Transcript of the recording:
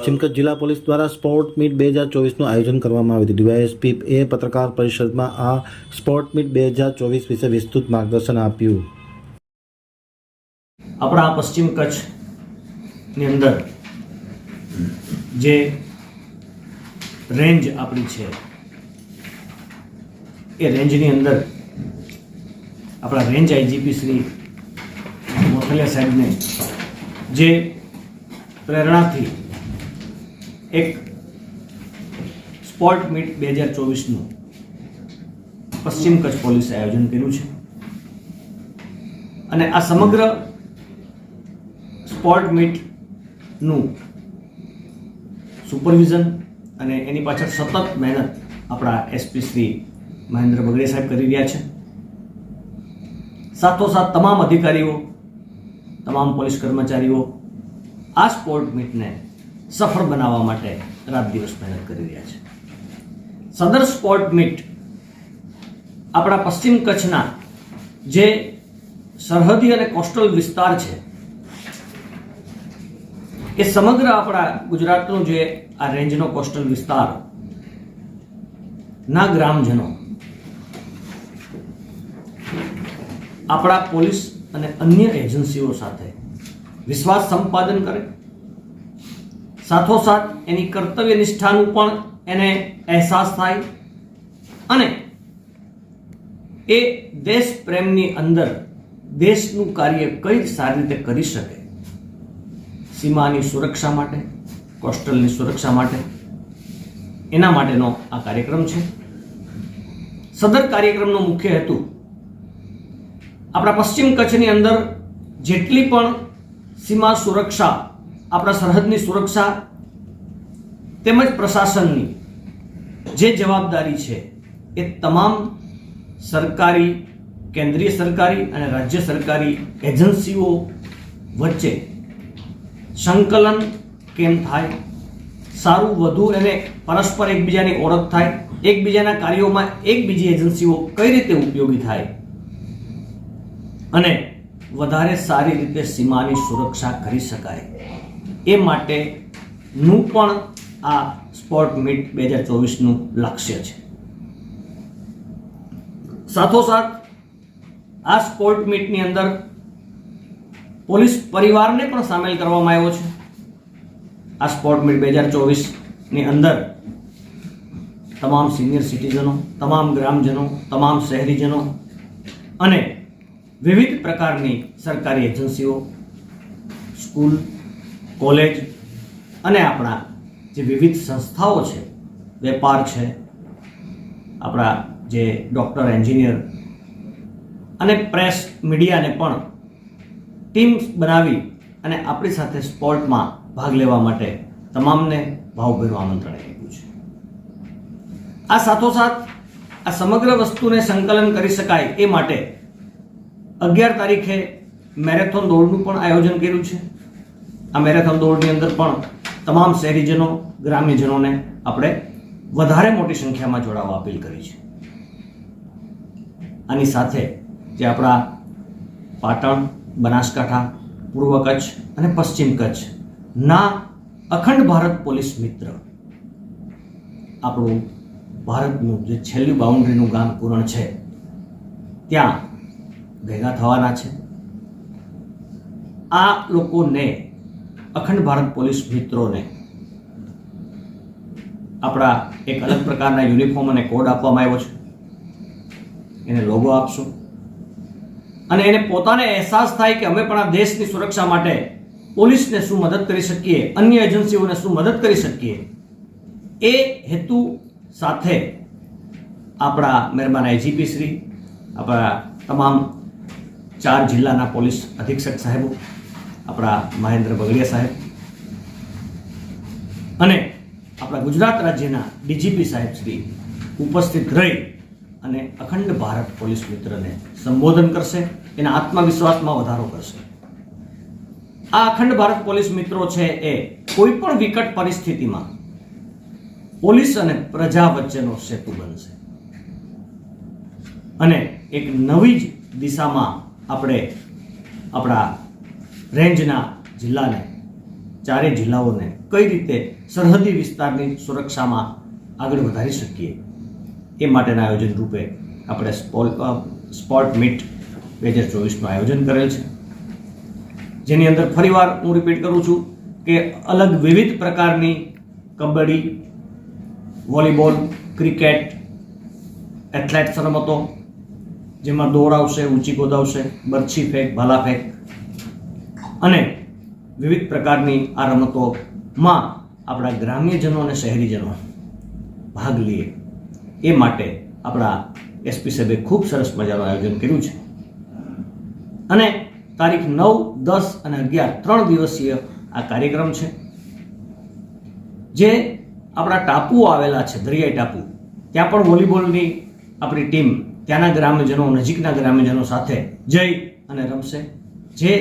પશ્ચિમ કચ્છ જિલ્લા પોલીસ દ્વારા સ્પોર્ટ મીટ બે હજાર ચોવીસનું આયોજન કરવામાં આવ્યું હતું. ડીવાયએસપી એ પત્રકાર પરિષદમાં આ સ્પોર્ટ મીટ બે હજાર ચોવીસ વિશે વિસ્તૃત માર્ગદર્શન આપ્યું. આપણા પશ્ચિમ કચ્છની અંદર જે રેન્જ આપણી છે, એ રેન્જની અંદર આપણા રેન્જ આઈજીપી શ્રી મોથલિયા સાહેબને જે પ્રેરણાથી એક સ્પોર્ટ મીટ બે હજાર ચોવીસનું પશ્ચિમ કચ્છ પોલીસે આયોજન કર્યું છે. અને આ સમગ્ર સ્પોર્ટ મીટનું સુપરવિઝન અને એની પાછળ સતત મહેનત આપણા એસપી શ્રી મહેન્દ્ર બગડે સાહેબ કરી રહ્યા છે. સાથોસાથ તમામ અધિકારીઓ, તમામ પોલીસ કર્મચારીઓ આ સ્પોર્ટ મીટને સફળ બનાવવા માટે રાત દિવસ મહેનત કરી રહ્યા છે. સદર સ્પોર્ટ મીટ આપણા પશ્ચિમ કચ્છના જે સરહદી અને કોસ્ટલ વિસ્તાર છે, એ સમગ્ર આપણા ગુજરાતનું જે આ રેન્જનો કોસ્ટલ વિસ્તાર ના ગ્રામજનો, આપણા પોલીસ અને અન્ય એજન્સીઓ સાથે વિશ્વાસ સંપાદન કરે સાથોસાથ એની કર્તવ્ય નિષ્ઠાનું પણ એને અહેસાસ થાય. અને એ દેશ પ્રેમની અંદર દેશનું કાર્ય કઈ સારી રીતે કરી શકે? સીમાની સુરક્ષા માટે, કોસ્ટલની સુરક્ષા માટે? એના માટેનો આ કાર્યક્રમ છે. સદર કાર્યક્રમનો મુખ્ય હેતુ આપણા પશ્ચિમ કચ્છની અંદર જેટલી પણ સીમા સુરક્ષા આપણા સરહદની સુરક્ષા તેમજ પ્રશાસનની જે જવાબદારી છે એ તમામ સરકારી, કેન્દ્રીય સરકારી અને રાજ્ય સરકારી એજન્સીઓ વચ્ચે સંકલન કેમ થાય? સારું, વધુ એને પરસ્પર એકબીજાની ઓળખ થાય. એકબીજાના કાર્યોમાં એકબીજી એજન્સીઓ કઈ રીતે ઉપયોગી થાય? અને વધારે સારી રીતે સીમાની સુરક્ષા કરી શકાય. એ માટેનું પણ આ સ્પોર્ટ મીટ બે હજાર ચોવીસનું લક્ષ્ય છે. સાથોસાથ, આ સ્પોર્ટ મીટની અંદર પોલીસ પરિવારને પણ સામેલ કરવામાં આવ્યો છે. આ સ્પોર્ટ મીટ બે હજાર ચોવીસની અંદર તમામ સિનિયર સિટીઝનો, તમામ ગ્રામજનો, તમામ શહેરીજનો અને વિવિધ પ્રકારની સરકારી એજન્સીઓ, સ્કૂલ કોલેજ અને આપણા જે વિવિધ સંસ્થાઓ છે, વેપાર છે, આપણા જે ડૉક્ટર, એન્જિનિયર અને પ્રેસ મીડિયાને પણ ટીમ બનાવી અને આપણી સાથે સ્પોર્ટમાં ભાગ લેવા માટે તમામને ભાવભેરું આમંત્રણ આપ્યું છે. આ સાથોસાથ આ સમગ્ર વસ્તુને સંકલન કરી શકાય એ માટે અગિયાર તારીખે મેરેથોન દોડનું પણ આયોજન કર્યું છે. આ મેરેથોન દોડની અંદર પણ તમામ શહેરીજનો, ગ્રામ્યજનોને આપણે વધારે મોટી સંખ્યામાં જોડાવા અપીલ કરી છે. આની સાથે જે આપણા પાટણ, બનાસકાંઠા, પૂર્વ કચ્છ અને પશ્ચિમ કચ્છ ના અખંડ ભારત પોલીસ મિત્ર આપણું ભારતનું જે છેલ્લી બાઉન્ડ્રીનું ગામ પૂરણ છે, ત્યાં ભેગા થવાના છે. આ લોકોને અખંડ ભારત પોલીસ મિત્રોને આપણા એક અલગ પ્રકારના યુનિફોર્મ અને કોડ આપવામાં આવ્યો છે. એને લોગો આપશું. અને એને પોતાને અહેસાસ થાય કે અમે પણ આ દેશની સુરક્ષા માટે પોલીસને શું મદદ કરી શકીએ, અન્ય એજન્સીઓને શું મદદ કરી શકીએ, એ હેતુ સાથે આપણા મહેરબાન આઈજીપી શ્રી, આપણા તમામ ચાર જિલ્લાના પોલીસ અધિક્ષક સાહેબો આપણા મહેન્દ્ર બગડિયા સાહેબ. અને આપણા ગુજરાત રાજ્યના ડીજીપી સાહેબ શ્રી ઉપસ્થિત રહી અને અખંડ ભારત પોલીસ મિત્રને સંબોધન કરશે, એના આત્મવિશ્વાસમાં વધારો કરશે. આ અખંડ ભારત પોલીસ મિત્રો છે એ કોઈ પણ વિકટ પરિસ્થિતિમાં પોલીસ અને પ્રજા વચ્ચેનો સેતુ બનશે. અને એક નવી જ દિશામાં આપણે આપણા રેન્જના જિલ્લાને ચારેય જિલ્લાઓને કઈ રીતે સરહદી વિસ્તારની સુરક્ષામાં આગળ વધારી શકીએ? એ માટેના આયોજન રૂપે આપણે સ્પોર્ટ મીટ બે હજાર ચોવીસનું આયોજન કરેલ છે. જેની અંદર ફરીવાર હું રિપીટ કરું છું કે અલગ વિવિધ પ્રકારની કબડ્ડી, વોલીબોલ, ક્રિકેટ એથ્લેટ્સ રમતો જેમાં દોડ આવશે, ઊંચી કૂદ આવશે, બરછી ફેંક, ભાલા ફેંક અને વિવિધ પ્રકારની આ રમતોમાં આપણા ગ્રામ્યજનો અને શહેરીજનો ભાગ લઈએ. એ માટે આપણા એસપી સાહેબે ખૂબ સરસ મજાનું આયોજન કર્યું છે. અને તારીખ નવ, દસ અને અગિયાર ત્રણ દિવસીય આ કાર્યક્રમ છે, જે આપણા ટાપુઓ આવેલા છે, દરિયાઈ ટાપુ. ત્યાં પણ વોલીબોલની આપણી ટીમ ત્યાંના ગ્રામ્યજનો, નજીકના ગ્રામ્યજનો સાથે જઈ અને રમશે. જે